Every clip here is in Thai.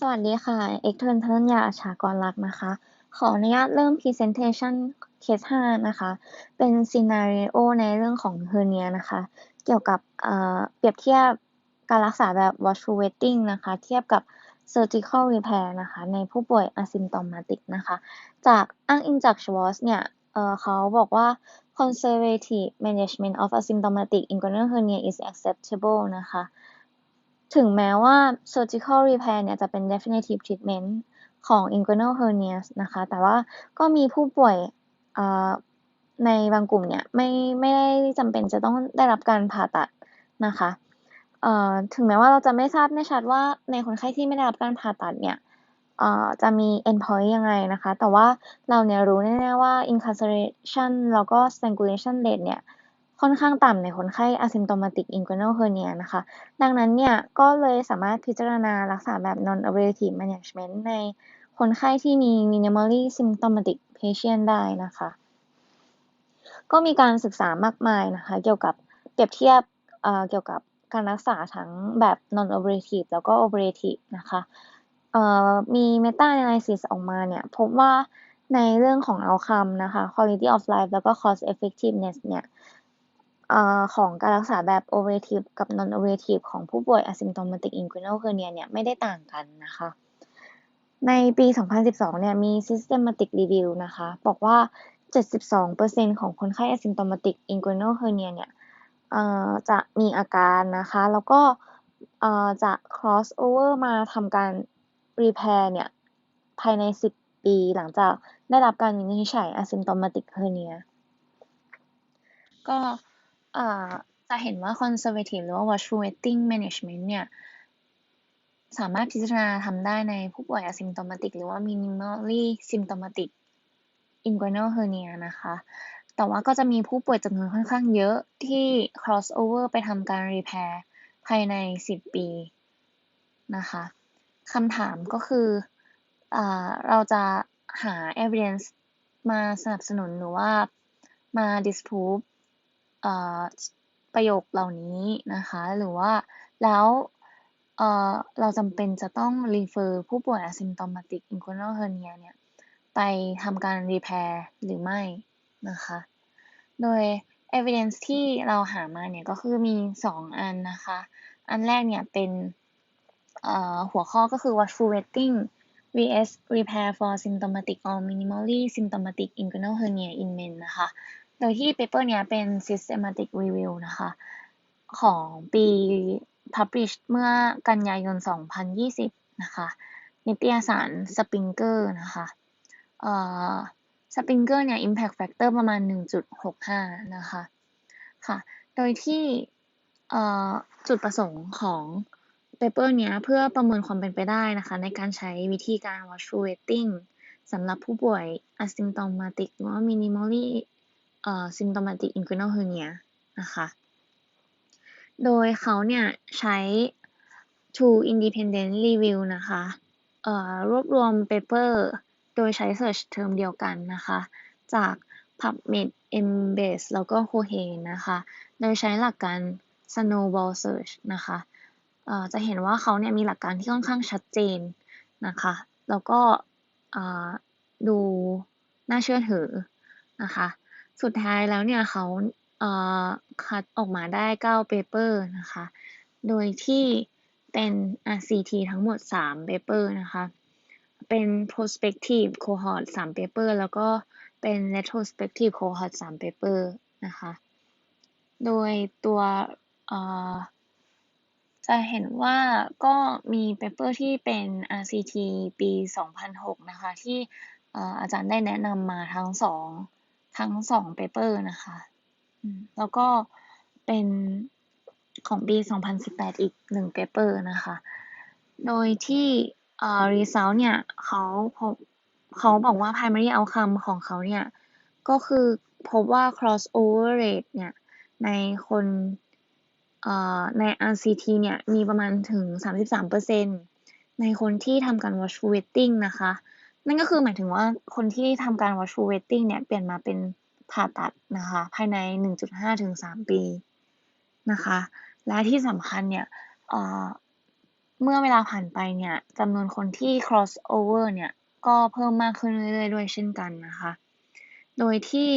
สวัสดีค่ะ เอกเทินธนัญญาชากรลักษ์นะคะ ขออนุญาตเริ่ม Presentation เคส 5 นะคะ เป็นซีนารีโอในเรื่องของเฮอร์เนียนะคะ เกี่ยวกับเเปรียบเทียบการรักษาแบบ watchful waiting นะคะ เทียบกับ surgical repair นะคะ ในผู้ป่วย asymptomatic นะคะ จากอ้างอิงจากชวอสเนี่ยเเขาบอกว่า conservative management of asymptomatic inguinal hernia is acceptable นะคะ ถึงแม้ว่า surgical repair เนี่ยจะเป็น definitive treatment ของ inguinal hernia นะคะ แต่ว่าก็มีผู้ป่วยในบางกลุ่มเนี่ยไม่ไม่ได้จำเป็นจะต้องได้รับการผ่าตัดนะคะถึงแม้ว่าเราจะไม่ทราบแน่ชัดว่าในคนไข้ที่ไม่ได้รับการผ่าตัดเนี่ยจะมี endpoint ยังไงนะคะ แต่ว่าเราเนี่ยรู้แน่ๆว่า incarceration แล้วก็ strangulation rate เนี่ย ค่อนข้างต่ำในคนไข้ asymptomatic inguinal hernia นะคะ ดังนั้นเนี่ยก็เลยสามารถพิจารณารักษาแบบ non-operative management ในคนไข้ที่มี minimally symptomatic patient ได้นะคะ ก็มีการศึกษามากมายนะคะ เกี่ยวกับเปรียบเทียบเกี่ยวกับการรักษาทั้งแบบ non-operative แล้วก็ operative นะคะมี meta analysis ออกมาเนี่ย พบว่าในเรื่องของ outcome นะคะ quality of life แล้วก็ cost effectiveness เนี่ย ของการรักษาแบบ operative กับ non operative ของผู้ป่วย asymptomatic inguinal hernia เนี่ยไม่ได้ต่างกันนะคะ ในปี 2012 เนี่ยมี systematic review นะคะ บอกว่า 72%ของคนไข้ asymptomatic inguinal hernia เนี่ยจะมีอาการนะคะ แล้วก็จะ cross over มาทำการ repair เนี่ย ภายใน 10 ปีหลังจากได้รับการวินิจฉัย asymptomatic hernia ก็ จะเห็นว่า conservative หรือว่า watchful waiting management เนี่ย สามารถพิจารณาทำได้ในผู้ป่วย asymptomatic หรือว่า minimally symptomatic inguinal hernia นะคะ แต่ว่าก็จะมีผู้ป่วยจำนวนค่อนข้างเยอะที่ cross over ไปทำการ repair ภายใน 10 ปีนะคะคำถามก็คืออเราจะหา evidence มาสนับสนุนหรือว่ามา disprove ประโยคเหล่านี้นะคะ หรือว่าแล้วเราจำเป็นจะต้อง refer ผู้ป่วย asymptomatic inguinal hernia เนี่ย ไปทำการ repair หรือไม่นะคะ โดย evidence ที่เราหามาเนี่ยก็คือมี 2 อันนะคะ อันแรกเนี่ยเป็นหัวข้อก็คือ watchful waiting vs repair for symptomatic or minimally symptomatic inguinal hernia in men นะคะ โดยที่ paper เนี้ยเป็น systematic review นะคะ ของปี publish เมื่อกันยายน 2020 นะคะ นิตยสาร Springer นะคะเอ่อ Springer เนี่ย impact factor ประมาณ 1.65 นะคะ ค่ะ โดยที่เอ่อจุดประสงค์ของ paper เนี้ยเพื่อประเมินความเป็นไปได้นะคะ ในการใช้วิธีการ watchful waiting สำหรับผู้ป่วย asymptomatic หรือว่า minimally symptomatic inguinal hernia นะคะ โดยเขาเนี่ยใช้ two independent review นะคะรวบรวม paper โดยใช้ search term เดียวกันนะคะ จาก PubMed Embase แล้วก็ Cohen นะคะ โดยใช้หลักการ snowball search นะคะจะเห็นว่าเขาเนี่ยมีหลักการที่ค่อนข้างชัดเจนนะคะ แล้วก็ดูน่าเชื่อถือนะคะ สุดท้ายแล้วเนี่ยเขาคัดออกมาได้9 paper นะคะ โดยที่เป็น RCT ทั้งหมด3 paper นะคะ เป็น prospective cohort 3 paper แล้วก็เป็น retrospective cohort 3 paper นะคะ โดยตัวจะเห็นว่าก็มี paper ที่เป็น RCT ปี 2006 นะคะ ที่อาจารย์ได้แนะนำมาทั้งสอง ทั้งสองเปเปอร์นะคะแล้วก็เป็นของปี 2018 อีกหนึ่งเปเปอร์นะคะ โดยที่อ่า result เนี่ยเขาพบเขาบอกว่า primary outcome ของเขาเนี่ย ก็คือพบว่า crossover rate เนี่ย ในคนใน RCT เนี่ย มีประมาณถึง 33%ในคนที่ทำการ watchful waiting นะคะ นั่นก็คือหมายถึงว่าคนที่ทำการ watchful waiting เนี่ยเปลี่ยนมาเป็นผ่าตัดนะคะ ภายใน 1.5ถึง3ปีนะคะ และที่สำคัญเนี่ยเมื่อเวลาผ่านไปเนี่ยจำนวนคนที่ cross over เนี่ยก็เพิ่มมากขึ้นเรื่อยๆด้วยเช่นกันนะคะ โดยที่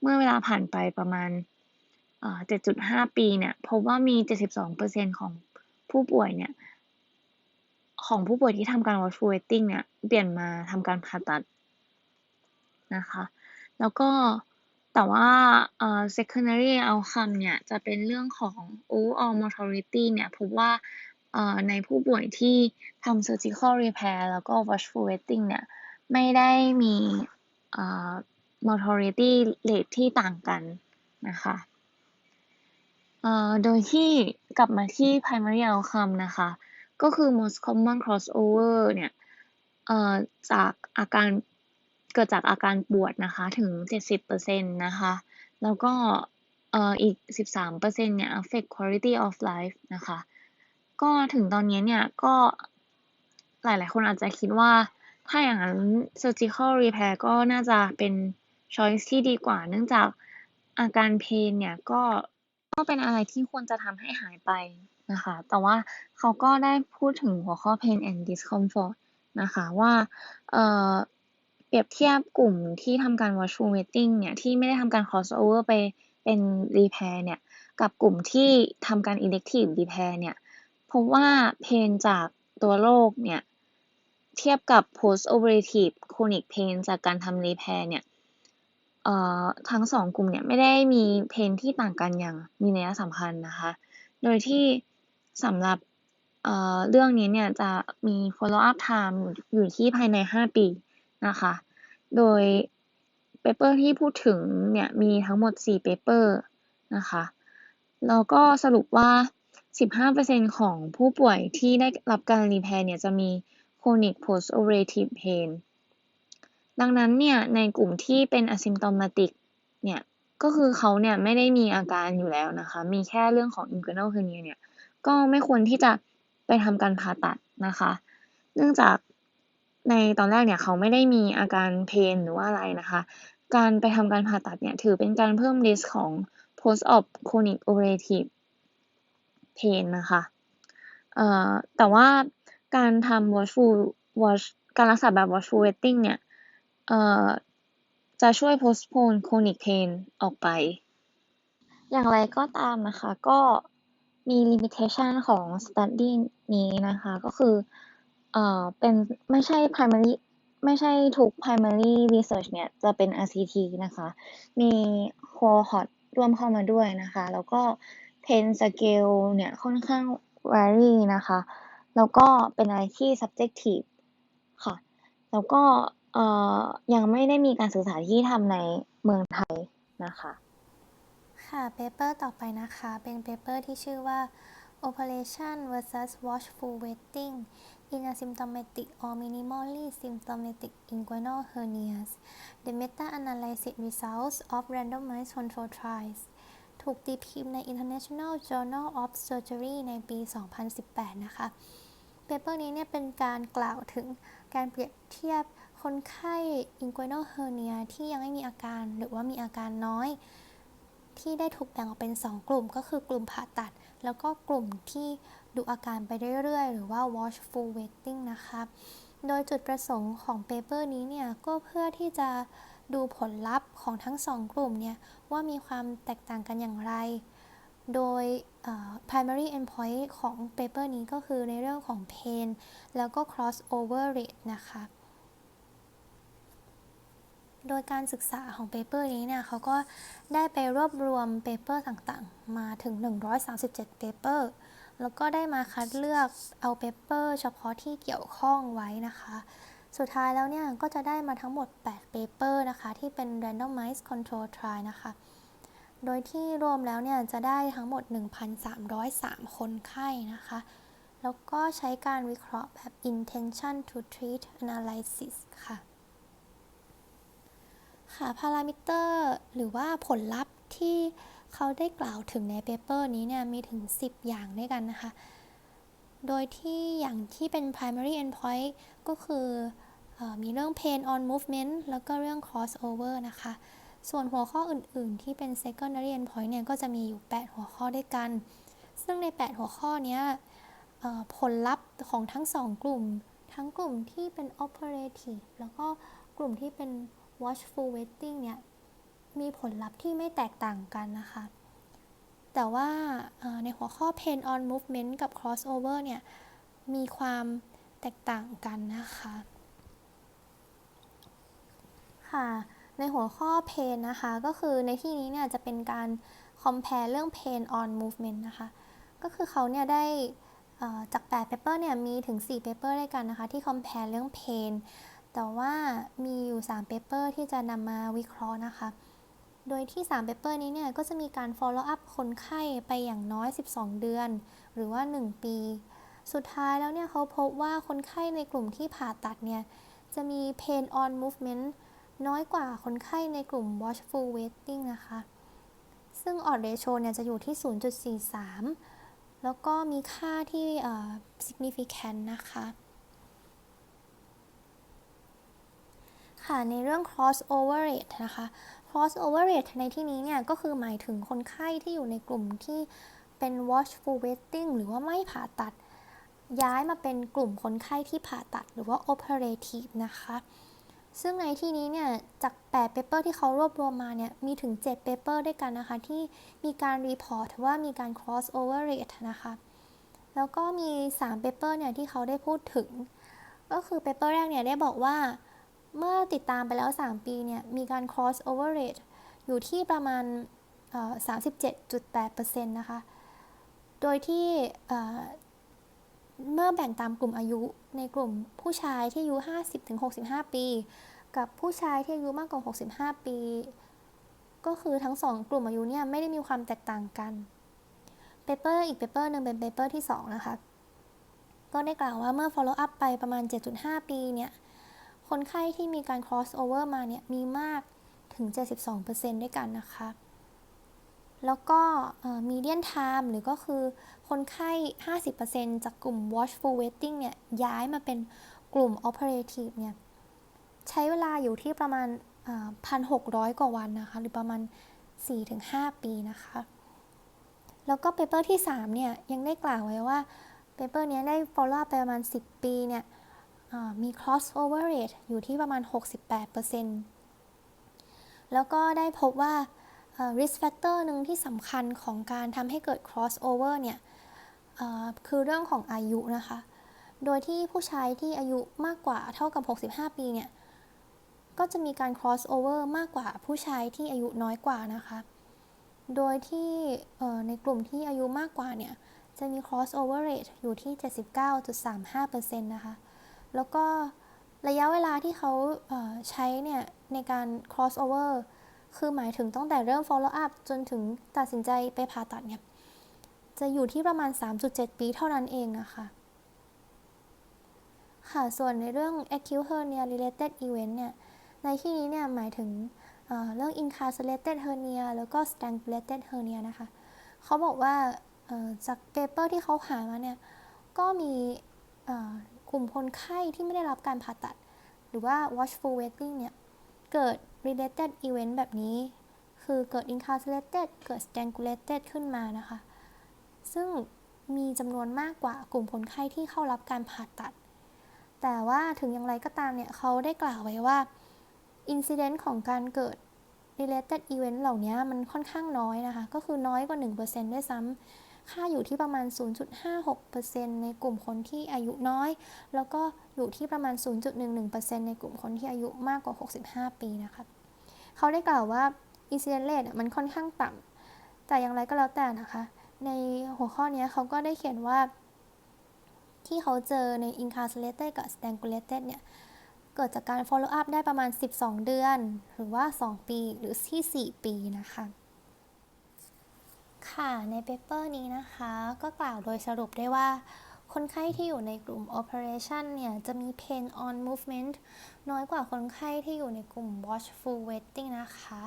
เมื่อเวลาผ่านไปประมาณ 7.5 ปีเนี่ยพบว่ามี 72%ของผู้ป่วยเนี่ย ของผู้ป่วยที่ทำการ watch waiting เนี่ย เปลี่ยนมาทำการผ่าตัดนะคะ แล้วก็แต่ว่า secondary outcome เนี่ยจะเป็นเรื่องของ overall mortality เนี่ยพบว่าในผู้ป่วยที่ทำ surgical repair แล้วก็ watchful waiting เนี่ยไม่ได้มี mortality rate ที่ต่างกันนะคะโดยที่กลับมาที่ primary outcome นะคะ ก็คือ most common crossover เนี่ยจากอาการเกิดจากอาการปวดนะคะถึง 70%นะคะ แล้วก็อีก 13%เนี่ย affect quality of life นะคะ ก็ถึงตอนนี้เนี่ยก็หลาย ๆ คนอาจจะคิดว่าถ้าอย่างนั้น surgical repair ก็น่าจะเป็น choice ที่ดีกว่า เนื่องจากอาการเพนเนี่ยก็ ก็เป็นอะไรที่ควรจะทำให้หายไปนะคะ แต่ว่าเขาก็ได้พูดถึงหัวข้อ pain and discomfort นะคะว่าเอ่อเปรียบเทียบกลุ่มที่ทำการ virtual waiting เนี่ยที่ไม่ได้ทำการ cross over ไปเป็น repair เนี่ยกับกลุ่มที่ทำการ elective repair เนี่ยพบว่าเพนจากตัวโรคเนี่ยเทียบกับ post operative chronic pain จากการทำ repair เนี่ย ทั้งสองกลุ่มเนี่ยไม่ได้มีเพนที่ต่างกันอย่างมีนัยสำคัญนะคะ โดยที่สำหรับเรื่องนี้เนี่ยจะมี follow up time อยู่ที่ภายใน 5 ปีนะคะ โดยเปเปอร์ที่พูดถึงเนี่ยมีทั้งหมด4 paper นะคะแล้วก็สรุปว่า 15%ของผู้ป่วยที่ได้รับการรีแพร์เนี่ยจะมี chronic post operative pain ดังนั้นเนี่ยในกลุ่มที่เป็น asymptomatic เนี่ยก็คือเขาเนี่ยไม่ได้มีอาการอยู่แล้วนะคะ มีแค่เรื่องของ inguinal hernia เนี่ยก็ไม่ควรที่จะไปทำการผ่าตัดนะคะ เนื่องจากในตอนแรกเนี่ยเขาไม่ได้มีอาการเพนหรือว่าอะไรนะคะ การไปทำการผ่าตัดเนี่ยถือเป็นการเพิ่ม risk ของ post op chronic operative pain นะคะเอ่อแต่ว่าการทำ watchful watch การรักษาแบบ watchful waiting เนี่ย เอ่อ จะช่วย postpone chronic pain ออกไป อย่างไรก็ตามนะคะ ก็มี limitation ของ study นี้นะคะ ก็คือเอ่อเป็นไม่ใช่ primary ไม่ใช่ทุก primary research เนี่ย จะเป็น RCT นะคะ มี cohort ร่วมเข้ามาด้วยนะคะ แล้วก็ pain scale เนี่ย ค่อนข้าง vary นะคะ แล้วก็เป็นอะไรที่ subjective ค่ะ แล้วก็ เอ่อยังไม่ได้มีการศึกษาที่ทำในเมืองไทยนะคะ ค่ะเปเปอร์ต่อไปนะคะ เป็นเปเปอร์ที่ชื่อว่า Operation versus Watchful Waiting in asymptomatic or minimally symptomatic inguinal hernias the meta-analysis results of randomized control trials ถูกตีพิมพ์ใน International Journal of Surgery ในปี 2018 นะคะ เปเปอร์นี้เนี่ยเป็นการกล่าวถึงการเปรียบเทียบ คนไข้ inguinal hernia ที่ยังไม่มีอาการหรือว่ามีอาการน้อย ที่ได้ถูกแบ่งออกเป็น 2 กลุ่ม ก็คือกลุ่มผ่าตัด แล้วก็กลุ่มที่ดูอาการไปเรื่อยๆ หรือว่า watchful waiting นะคะโดยจุดประสงค์ของเปเปอร์นี้เนี่ย ก็เพื่อที่จะดูผลลัพธ์ของทั้ง2กลุ่มเนี่ย ว่ามีความแตกต่างกันอย่างไร โดย primary endpoint ของเปเปอร์นี้ก็คือในเรื่องของ pain แล้วก็ crossover rate นะคะ โดยการศึกษาของเปเปอร์นี้เนี่ยเขาก็ได้ไปรวบรวมเปเปอร์ต่างๆ มาถึง 137เปเปอร์แล้วก็ได้มาคัดเลือกเอาเปเปอร์เฉพาะที่เกี่ยวข้องไว้นะคะ สุดท้ายแล้วเนี่ยก็จะได้มาทั้งหมด8เปเปอร์นะคะ ที่เป็น randomized control trial นะคะ โดยที่รวมแล้วเนี่ยจะได้ทั้งหมด 1,303 คนไข้นะคะ แล้วก็ใช้การวิเคราะห์แบบ intention to treat analysis ค่ะ ค่ะพารามิเตอร์หรือว่าผลลัพธ์ที่เขาได้กล่าวถึงในเปเปอร์นี้เนี่ยมีถึง 10 อย่างด้วยกันนะคะ โดยที่อย่างที่เป็น primary endpoint ก็คืออมีเรื่อง pain on movement แล้วก็เรื่อง crossover นะคะ ส่วนหัวข้ออื่นๆ ที่เป็น secondary endpoint เนี่ยก็จะมีอยู่ 8 หัวข้อด้วยกัน ซึ่งใน 8 หัวข้อนี้ผลลัพธ์ของทั้งสองกลุ่ม ทั้งกลุ่มที่เป็น operative แล้วก็กลุ่มที่เป็น watchful waiting เนี่ยมีผลลัพธ์ที่ไม่แตกต่างกันนะคะ แต่ว่าในหัวข้อ pain on movement กับ crossover เนี่ยมีความแตกต่างกันนะคะค่ะในหัวข้อ pain นะคะก็คือในที่นี้เนี่ยจะเป็นการ compare เรื่อง pain on movement นะคะก็คือเขาเนี่ยได้จาก 8 paper เนี่ยมีถึง 4 paper ด้วยกันนะคะที่ compare เรื่อง pain แต่ว่ามีอยู่ 3 paper ที่จะนำมาวิเคราะห์นะคะ โดยที่ 3 paper นี้เนี่ย ก็จะมีการ follow up คนไข้ไปอย่างน้อย 12 เดือน หรือว่า 1 ปี สุดท้ายแล้วเนี่ยเขาพบว่าคนไข้ในกลุ่มที่ผ่าตัดเนี่ย จะมี pain on movement น้อยกว่าคนไข้ในกลุ่ม watchful waiting นะคะ ซึ่ง odd ratio เนี่ยจะอยู่ที่ 0.43 แล้วก็มีค่าที่ significant นะคะ ค่ะในเรื่อง crossover rate นะคะ crossover rate ในที่นี้เนี่ยก็คือหมายถึงคนไข้ที่อยู่ในกลุ่มที่เป็น watchful waiting หรือว่าไม่ผ่าตัด ย้ายมาเป็นกลุ่มคนไข้ที่ผ่าตัดหรือว่า operative นะคะ ซึ่งในที่นี้เนี่ยจาก8 paper ที่เขารวบรวมมาเนี่ยมีถึง 7 paper ด้วยกันนะคะ ที่มีการรีพอร์ตว่ามีการ crossover rate นะคะ แล้วก็มี 3 paper เนี่ยที่เขาได้พูดถึง ก็คือ paper แรกเนี่ยได้บอกว่า เมื่อติดตามไปแล้ว 3 ปีเนี่ยมีการ crossover rate อยู่ที่ประมาณ 37.8%นะคะ โดยที่เมื่อแบ่งตามกลุ่มอายุในกลุ่มผู้ชายที่อายุ 50-65 ปี กับผู้ชายที่อายุมากกว่า 65 ปี ก็คือทั้งสองกลุ่มอายุเนี่ยไม่ได้มีความแตกต่างกันเปเปอร์อีกเปเปอร์หนึ่งเป็นเปเปอร์ที่ 2 นะคะ ก็ได้กล่าวว่าเมื่อ follow up ไปประมาณ 7.5 ปีเนี่ย คนไข้ที่มีการ cross over มาเนี่ยมีมากถึง 72%ด้วยกันนะคะ แล้วก็ median time หรือก็คือคนไข้ 50%จากกลุ่ม watchful waiting เนี่ยย้ายมาเป็นกลุ่ม operative เนี่ยใช้เวลาอยู่ที่ประมาณ 1,600 กว่าวันนะคะ หรือประมาณ 4-5 ปีนะคะ แล้วก็เปเปอร์ที่ 3 เนี่ยยังได้กล่าวไว้ว่าเปเปอร์นี้ได้ follow up ไปประมาณ 10 ปีเนี่ย มี crossover rate อยู่ที่ประมาณ 68%แล้วก็ได้พบว่า risk factor หนึ่งที่สำคัญของการทำให้เกิด crossover เนี่ยคือเรื่องของอายุนะคะ โดยที่ผู้ชายที่อายุมากกว่าเท่ากับ 65 ปีเนี่ย ก็จะมีการ cross over มากกว่าผู้ชายที่อายุน้อยกว่านะคะ โดยที่ในกลุ่มที่อายุมากกว่าเนี่ย จะมี cross over rate อยู่ที่ 79.35%นะคะ แล้วก็ระยะเวลาที่เขาใช้เนี่ยในการ cross over คือหมายถึงตั้งแต่เริ่ม follow up จนถึงตัดสินใจไปผ่าตัดเนี่ย จะอยู่ที่ประมาณ 3.7 ปีเท่านั้นเองนะคะ ค่ะ ส่วนในเรื่อง acute hernia related event เนี่ย ในที่นี้เนี่ยหมายถึงเเรื่อง incarcerated hernia แล้วก็ strangulated hernia นะคะ เขาบอกว่าจากเปเปอร์ที่เขาหามาเนี่ย ก็มี กลุ่มคนไข้ที่ไม่ได้รับการผ่าตัด หรือว่า watchful waiting เนี่ย เกิด related event แบบนี้ คือเกิด incarcerated เกิด strangulated ขึ้นมานะคะ ซึ่งมีจำนวนมากกว่ากลุ่มคนไข้ที่เข้ารับการผ่าตัด แต่ว่าถึงอย่างไรก็ตามเนี่ย เขาได้กล่าวไว้ว่าอินซิเดนต์ของการเกิด related event เหล่านี้มันค่อนข้างน้อยนะคะ ก็คือน้อยกว่า 1%ด้วยซ้ำ ค่าอยู่ที่ประมาณ 0.56%ในกลุ่มคนที่อายุน้อย แล้วก็อยู่ที่ประมาณ 0.11%ในกลุ่มคนที่อายุมากกว่า 65 ปีนะคะเขาได้กล่าวว่า incident rate มันค่อนข้างต่ำแต่อย่างไรก็แล้วแต่นะคะ ในหัวข้อนี้เขาก็ได้เขียนว่า ที่เขาเจอใน incarcerated กับ strangulated เนี่ยเกิดจากการ follow up ได้ประมาณ 12 เดือน หรือว่า 2 ปี หรือที่ 4 ปีนะคะ ค่ะ ในเปเปอร์นี้นะคะ ก็กล่าวโดยสรุปได้ว่า คนไข้ที่อยู่ในกลุ่ม operation เนี่ย จะมี pain on movement น้อยกว่าคนไข้ที่อยู่ในกลุ่ม watchful waiting นะคะ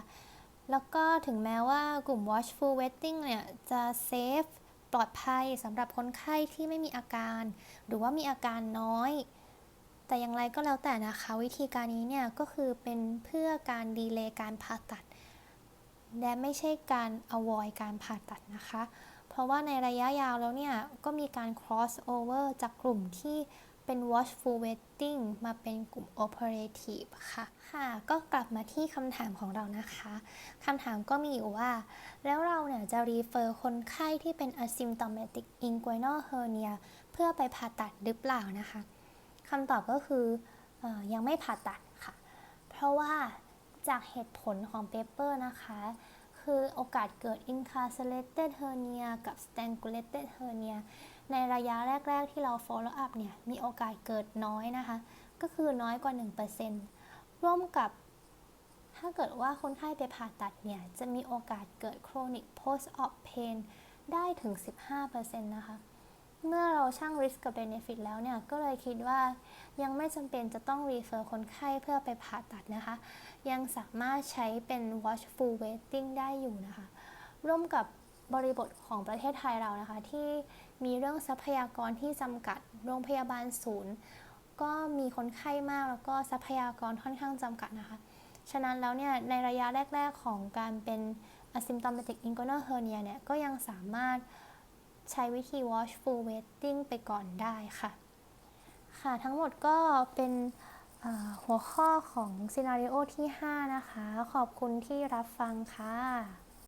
แล้วก็ถึงแม้ว่ากลุ่ม watchful waiting เนี่ย จะเซฟปลอดภัยสำหรับคนไข้ที่ไม่มีอาการ หรือว่ามีอาการน้อย แต่อย่างไรก็แล้วแต่นะคะ วิธีการนี้เนี่ย ก็คือเป็นเพื่อการดีเลย์การผ่าตัด และไม่ใช่การ avoid การผ่าตัดนะคะ เพราะว่าในระยะยาวแล้วเนี่ย ก็มีการ cross over จากกลุ่มที่เป็น watchful waiting มาเป็นกลุ่ม operative ค่ะ ค่ะ ก็กลับมาที่คำถามของเรานะคะ คำถามก็มีอยู่ว่า แล้วเราเนี่ยจะ refer คนไข้ที่เป็น asymptomatic inguinal hernia เพื่อไปผ่าตัดหรือเปล่านะคะ คำตอบก็คือออยังไม่ผ่าตัดค่ะ เพราะว่า จากเหตุผลของเปเปอร์นะคะ คือโอกาสเกิด incarcerated hernia กับ strangulated hernia ในระยะแรก ๆ ที่เรา follow up เนี่ย มีโอกาสเกิดน้อยนะคะ ก็คือน้อยกว่า 1%ร่วมกับถ้าเกิดว่าคนไข้ไปผ่าตัดเนี่ย จะมีโอกาสเกิด chronic post op pain ได้ถึง 15%นะคะ เมื่อเราชั่ง risk กับ benefit แล้วเนี่ย ก็เลยคิดว่ายังไม่จำเป็นจะต้อง refer คนไข้เพื่อไปผ่าตัดนะคะ ยังสามารถใช้เป็น watchful waiting ได้อยู่นะคะ ร่วมกับบริบทของประเทศไทยเรานะคะ ที่มีเรื่องทรัพยากรที่จำกัด โรงพยาบาลศูนย์ ก็มีคนไข้มากแล้วก็ทรัพยากรค่อนข้างจำกัดนะคะ ฉะนั้นแล้วเนี่ย ในระยะแรก ๆ ของการเป็น asymptomatic inguinal hernia เนี่ย ก็ยังสามารถ ใช้วิธี watchful waiting ไปก่อนได้ค่ะ ค่ะทั้งหมดก็เป็นหัวข้อของซีนารีโอที่ 5 นะคะ ขอบคุณที่รับฟังค่ะ